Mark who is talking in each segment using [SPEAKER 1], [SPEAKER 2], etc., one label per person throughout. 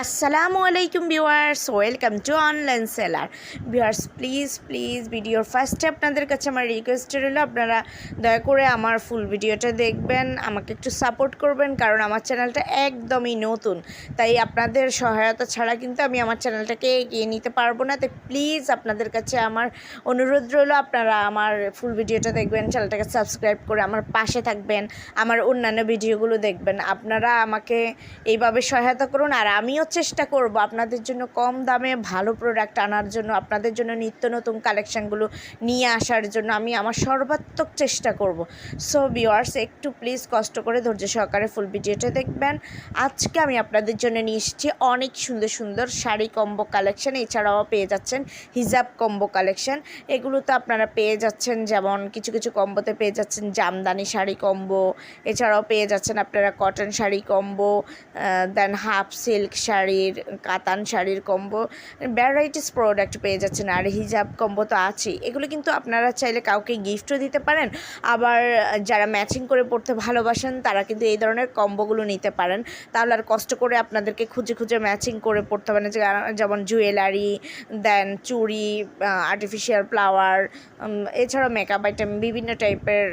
[SPEAKER 1] আসসালামু আলাইকুম viewers, welcome to online seller. Viewers, please please, ভিডিওর ফার্স্টে আপনাদের কাছে আমার রিকোয়েস্ট রইল, আপনারা দয়া করে আমার ফুল ভিডিওটা দেখবেন, আমাকে একটু সাপোর্ট করবেন, কারণ আমার চ্যানেলটা একদমই নতুন। তাই আপনাদের সহায়তা ছাড়া কিন্তু আমি আমার চ্যানেলটাকে এগিয়ে নিতে পারব না। তাই প্লিজ আপনাদের কাছে আমার অনুরোধ রইল, আপনারা আমার ফুল ভিডিওটা দেখবেন চ্যানেলটাকে সাবস্ক্রাইব করে আমার পাশে থাকবেন, আমার অন্যান্য ভিডিওগুলো দেখবেন। আপনারা আমাকে এইভাবে সহায়তা করুন, আর আমিও চেষ্টা করব। আপনাদের জন্য কম দামে ভালো প্রোডাক্ট আনার জন্য, আপনাদের জন্য নিত্য নতুন কালেকশানগুলো নিয়ে আসার জন্য আমি আমার সর্বাত্মক চেষ্টা করব। সো ভিওয়ার্স একটু প্লিজ কষ্ট করে ধৈর্য সহকারে ফুল ভিডিওটা দেখবেন। আজকে আমি আপনাদের জন্য নিয়ে এসেছি অনেক সুন্দর সুন্দর শাড়ি কম্বো কালেকশন এছাড়াও পেয়ে যাচ্ছেন হিজাব কম্বো কালেকশন এগুলো তো আপনারা পেয়ে যাচ্ছেন, যেমন কিছু কিছু কম্বোতে পেয়ে যাচ্ছেন জামদানি শাড়ি কম্বো এছাড়াও পেয়ে যাচ্ছেন আপনারা cotton sari combo then half silk শাড়ির, কাতান শাড়ির কম্বো ভ্যারাইটিস প্রোডাক্ট পেয়ে যাচ্ছেন। আর হিজাব কম্বো তো আছেই। এগুলো কিন্তু আপনারা চাইলে কাউকে গিফটও দিতে পারেন। আবার যারা ম্যাচিং করে পড়তে ভালোবাসেন, তারা কিন্তু এই ধরনের কম্বোগুলো নিতে পারেন। তাহলে আর কষ্ট করে আপনাদেরকে খুঁজে খুঁজে ম্যাচিং করে পড়তে পারেন যেমন জুয়েলারি দেন চুড়ি আর্টিফিশিয়াল ফ্লাওয়ার এছাড়াও মেকআপ আইটেম বিভিন্ন টাইপের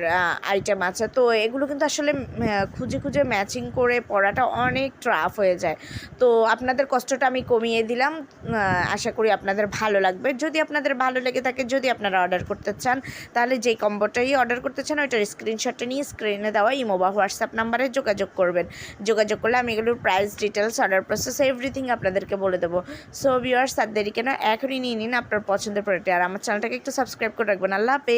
[SPEAKER 1] আইটেম আছে। তো এগুলো কিন্তু আসলে খুঁজে খুঁজে ম্যাচিং করে পড়াটা অনেক ট্রাফ হয়ে যায়। তো আপনাদের কষ্টটা আমি কমিয়ে দিলাম আশা করি আপনাদের ভালো লাগবে। যদি আপনাদের ভালো লেগে থাকে, যদি আপনারা অর্ডার করতে চান, তাহলে যেই কম্বোটাই অর্ডার করতে চান, ওইটার স্ক্রিনশটটা নিয়ে স্ক্রিনে দেওয়া ইমো বা হোয়াটসঅ্যাপ নাম্বারে যোগাযোগ করবেন। যোগাযোগ করলে আমি এগুলোর price details order process everything আপনাদেরকে বলে দেবো। সো ভিউয়ার্স আর দেরি কেন, এখনই নিয়ে নিন আপনার পছন্দের প্রোডাক্ট আর আমার চ্যানেলটাকে একটু সাবস্ক্রাইব করে রাখবেন। আল্লাহ